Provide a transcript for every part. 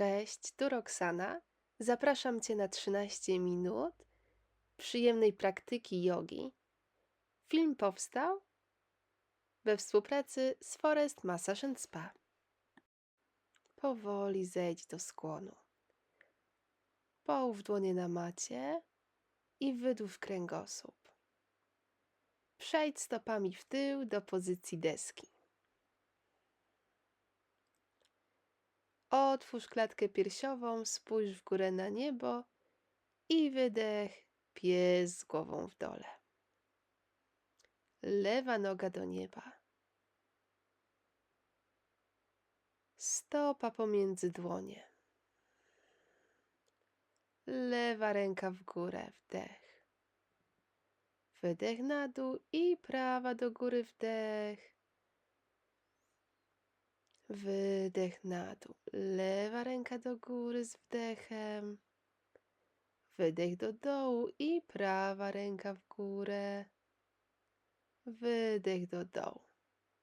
Cześć, tu Roxana. Zapraszam Cię na 13 minut przyjemnej praktyki jogi. Film powstał we współpracy z Forest Massage Spa. Powoli zejdź do skłonu. Połóż dłonie na macie i wydłów kręgosłup. Przejdź stopami w tył do pozycji deski. Otwórz klatkę piersiową, spójrz w górę na niebo i wydech, pies z głową w dole. Lewa noga do nieba. Stopa pomiędzy dłonie. Lewa ręka w górę, wdech. Wydech na dół i prawa do góry, wdech. Wydech na dół. Lewa ręka do góry z wdechem. Wydech do dołu i prawa ręka w górę. Wydech do dołu.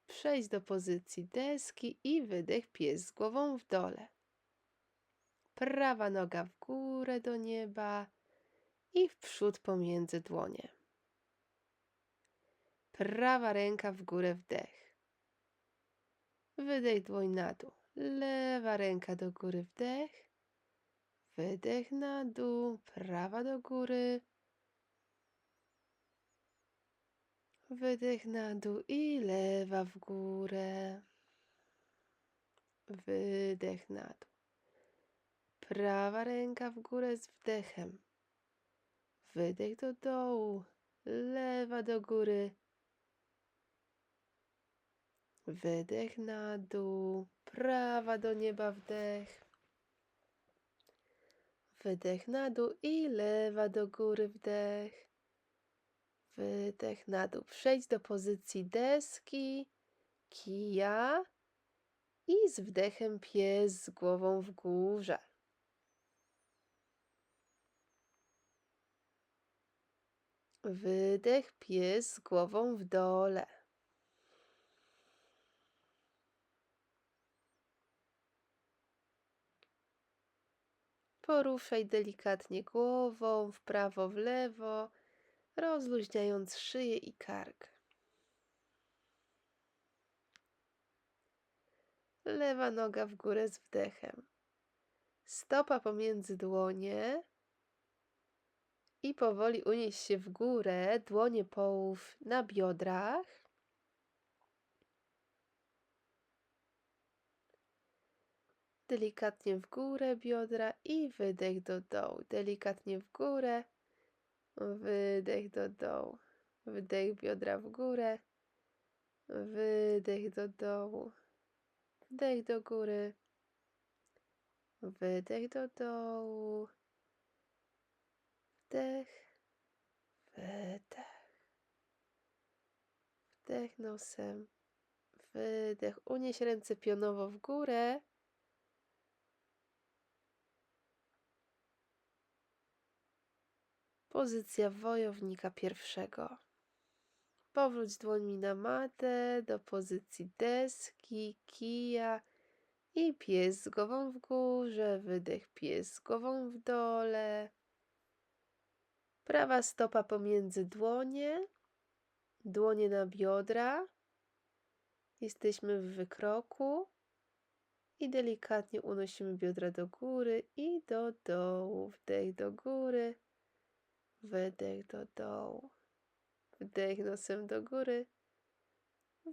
Przejdź do pozycji deski i wydech pies z głową w dole. Prawa noga w górę do nieba i w przód pomiędzy dłonie. Prawa ręka w górę wdech. Wydech dłoń na dół. Lewa ręka do góry, wdech. Wydech na dół, prawa do góry. Wydech na dół i lewa w górę. Wydech na dół. Prawa ręka w górę z wdechem. Wydech do dołu, lewa do góry. Wydech na dół, prawa do nieba wdech. Wydech na dół i lewa do góry wdech. Wydech na dół. Przejdź do pozycji deski, kija i z wdechem pies z głową w górze. Wydech pies z głową w dole. Poruszaj delikatnie głową w prawo, w lewo, rozluźniając szyję i kark. Lewa noga w górę z wdechem. Stopa pomiędzy dłonie i powoli unieś się w górę, dłonie połów na biodrach. Delikatnie w górę biodra i wydech do dołu. Delikatnie w górę, wydech do dołu. Wydech biodra w górę, wydech do dołu. Wdech do góry, wydech do dołu. Wdech, wydech. Wdech nosem, wydech. Unieś ręce pionowo w górę. Pozycja wojownika pierwszego. Powróć dłońmi na matę do pozycji deski, kija i pies z głową w górze, wydech pies z głową w dole. Prawa stopa pomiędzy dłonie, dłonie na biodra. Jesteśmy w wykroku i delikatnie unosimy biodra do góry i do dołu. Wdech do góry Wydech do dołu. Wdech nosem do góry.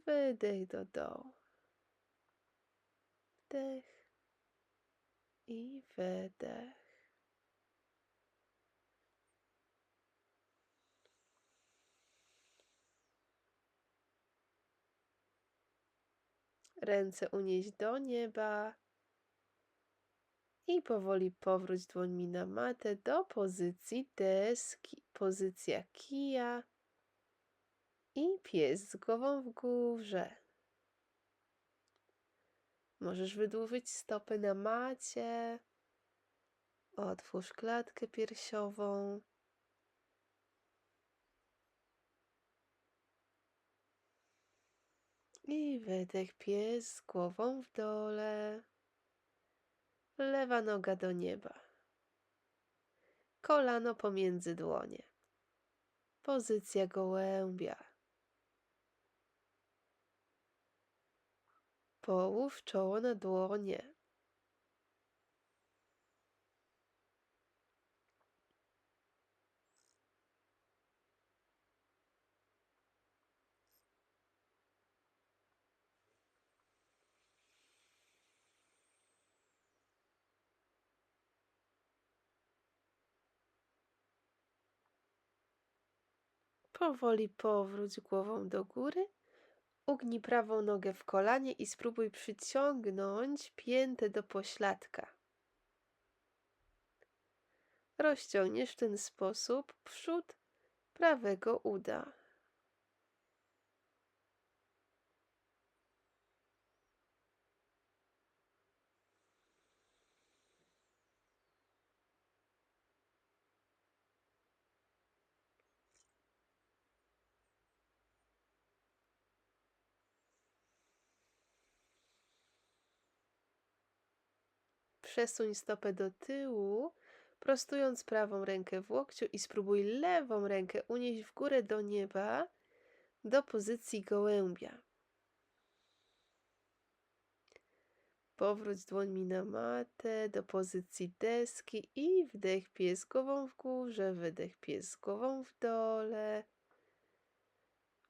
Wydech do dołu. Wdech i wydech. Ręce unieść do nieba i powoli powróć dłońmi na matę do pozycji deski. Pozycja kija i pies z głową w górze. Możesz wydłużyć stopy na macie. Otwórz klatkę piersiową. I wydech pies z głową w dole. Lewa noga do nieba. Kolano pomiędzy dłonie. Pozycja gołębia. Połóż czoło na dłonie. Powoli powróć głową do góry. Ugnij prawą nogę w kolanie i spróbuj przyciągnąć piętę do pośladka. Rozciągniesz w ten sposób przód prawego uda. Przesuń stopę do tyłu, prostując prawą rękę w łokciu i spróbuj lewą rękę unieść w górę do nieba do pozycji gołębia. Powróć dłońmi na matę do pozycji deski i wdech pies głową w górze, wydech pies głową w dole.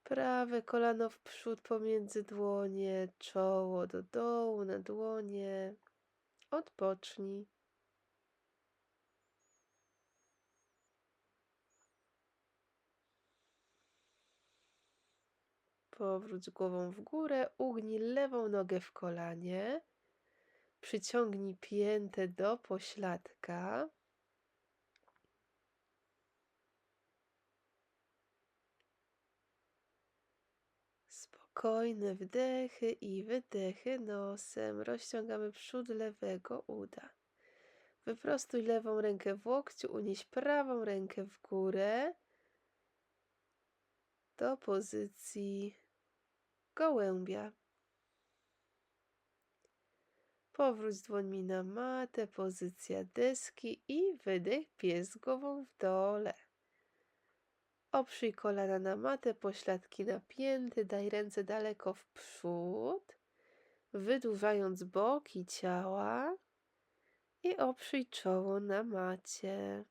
Prawe kolano w przód pomiędzy dłonie, czoło do dołu na dłonie. Odpocznij. Powróć głową w górę, ugnij lewą nogę w kolanie. Przyciągnij piętę do pośladka. Spokojne wdechy i wydechy nosem. Rozciągamy przód lewego uda. Wyprostuj lewą rękę w łokciu, unieś prawą rękę w górę do pozycji gołębia. Powróć dłońmi na matę, pozycja deski i wydech pies głową w dole. Oprzyj kolana na matę, pośladki napięte, daj ręce daleko w przód, wydłużając boki ciała i oprzyj czoło na macie.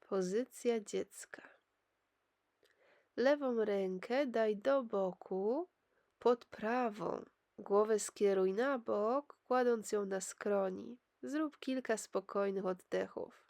Pozycja dziecka. Lewą rękę daj do boku pod prawą. Głowę skieruj na bok, kładąc ją na skroni. Zrób kilka spokojnych oddechów.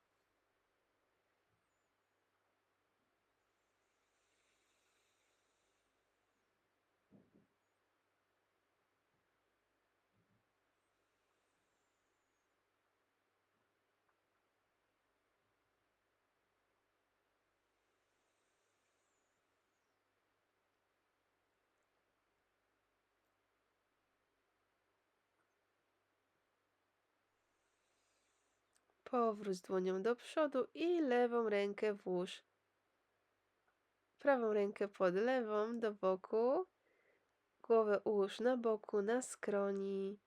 Powróć dłonią do przodu i lewą rękę włóż. Prawą rękę pod lewą do boku. Głowę ułóż na boku, na skroni.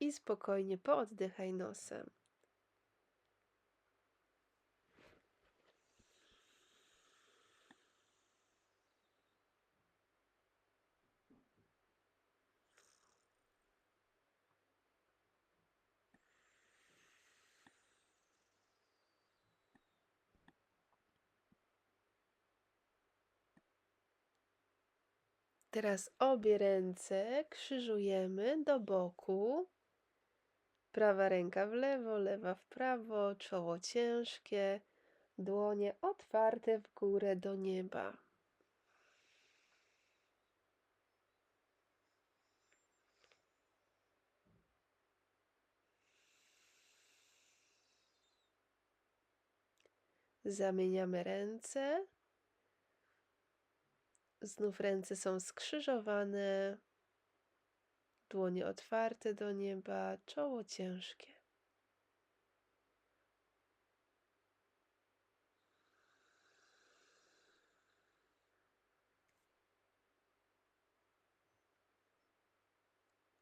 I spokojnie pooddychaj nosem. Teraz obie ręce krzyżujemy do boku. Prawa ręka w lewo, lewa w prawo, czoło ciężkie, dłonie otwarte w górę do nieba. Zamieniamy ręce. Znów ręce są skrzyżowane. dłonie otwarte do nieba, czoło ciężkie.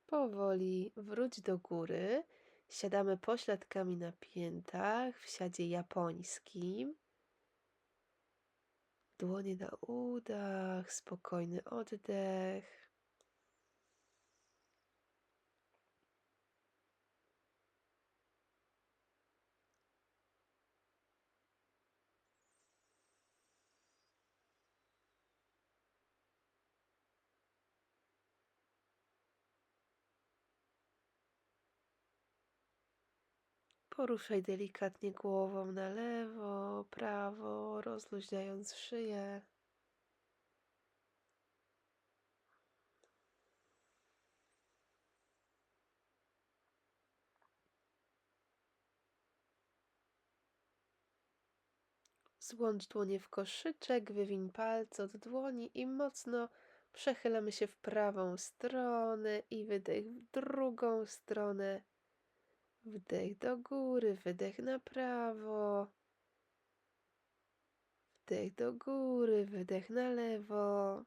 Powoli wróć do góry. Siadamy pośladkami na piętach w siadzie japońskim. Dłonie na udach, spokojny oddech. Poruszaj delikatnie głową na lewo, prawo, rozluźniając szyję. Złącz dłonie w koszyczek, wywiń palce od dłoni i mocno przechylamy się w prawą stronę i wydech w drugą stronę. Wdech do góry, wydech na prawo. Wdech do góry, wydech na lewo.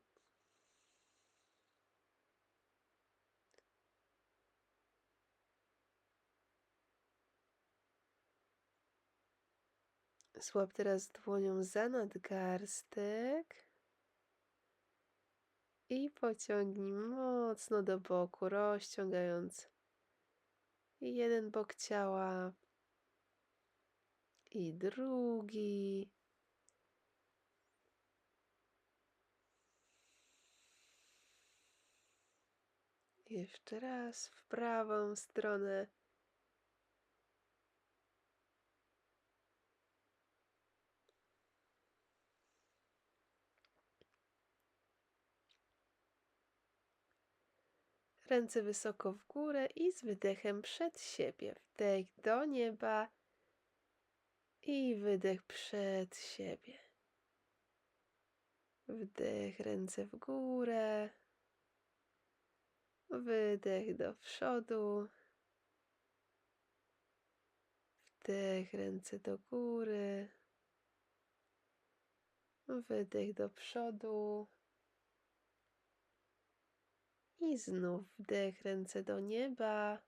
Złap teraz dłonią za nadgarstek i pociągnij mocno do boku, rozciągając jeden bok ciała i drugi. Jeszcze raz w prawą stronę. Ręce wysoko w górę i z wydechem przed siebie. Wdech do nieba i wydech przed siebie. Wdech, ręce w górę. Wydech do przodu. Wdech, ręce do góry. Wydech do przodu. I znów wdech, ręce do nieba.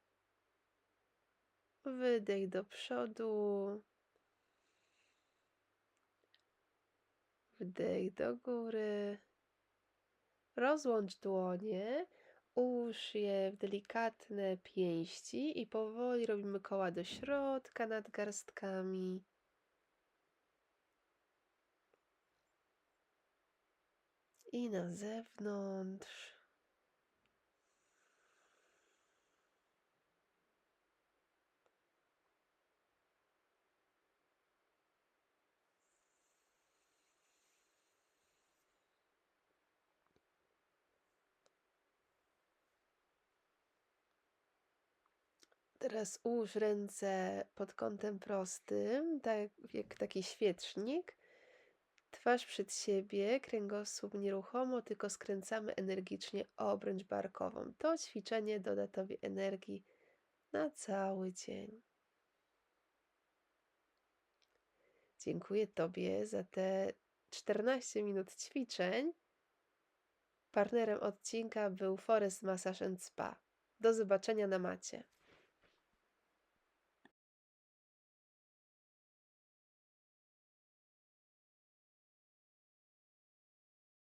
Wydech do przodu. Wdech do góry. Rozłącz dłonie. Ułóż je w delikatne pięści i powoli robimy koła do środka nad garstkami. I na zewnątrz. Teraz ułóż ręce pod kątem prostym, tak jak taki świecznik. Twarz przed siebie, kręgosłup nieruchomo, tylko skręcamy energicznie obręcz barkową. To ćwiczenie doda Tobie energii na cały dzień. Dziękuję Tobie za te 14 minut ćwiczeń. Partnerem odcinka był Forest Massage Spa. Do zobaczenia na macie.